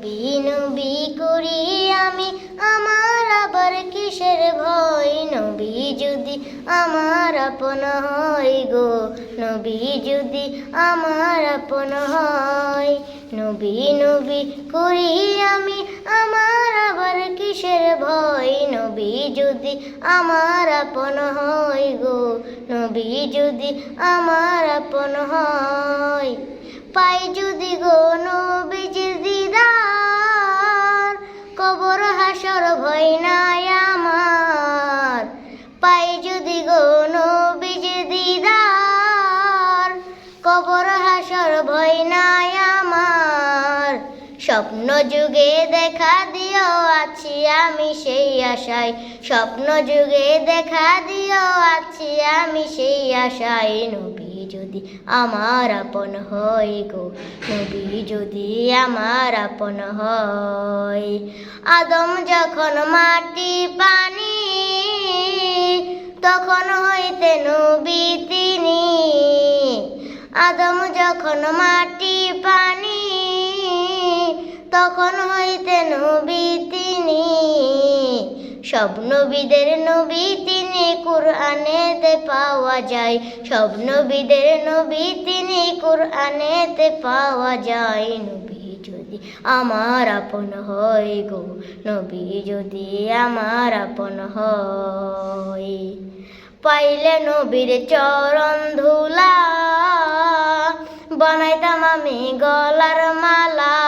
নবী নবী করি আমি, আমার আবার কিসের ভয়? নবী যদি আমার আপন হয় গো, নবী যদি আমার আপন হয়, নবী নবী করি আমি, আমার আবার কিসের ভয়? নবী যদি আমার আপন হয় গো, নবী যদি আমার আপন হয়, পাই যদি গো কবর হাসর ভয় নাই আমার। পাই যদি গো নবীজির দিদার, কবর হাসর ভয় নাই আমার। স্বপ্ন যুগে দেখা দিও আছি আমি সেই আশায়। স্বপ্ন যুগে দেখা দিও আছি আমি সেই আশায় নবী। যদি আমার আপন হয় গো, নবী যদি আমার আপন হয়। আদম যখন মাটি পানি, তখন হইতে নবী তিনি। আদম যখন মাটি পানি, তখন হইতে নবী তিনি। সব নবীদের নবী তিনি। কোরআনেতে পাওয়া যায়। সব নবীদের নবী তিনি কোরআনেতে পাওয়া যায়। নবী যদি আমার আপন হয় গো, নবী যদি আমার আপন হয়। পাইলে নবীর চরণ ধুলা, বানাইতাম আমি গলার মালা।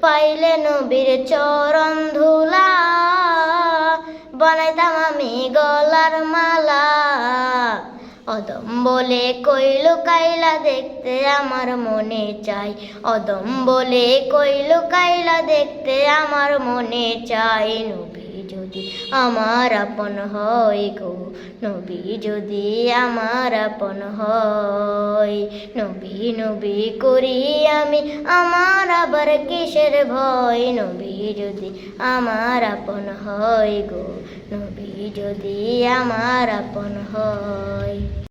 পাইলে নবীর চরণ অদম বলে কইল, কাইলা দেখতে আমার মনে চাই। অদম বলে কইল, কাইলা দেখতে আমার মনে চাই। নবী যদি আমার আপন হয় গো, নবী যদি আমার আপন হয়। নবী নবী করি আমি আমার আবার কিসের ভয়? নবী যদি আমার আপন হয় গো, নবী যদি আমার আপন হয়।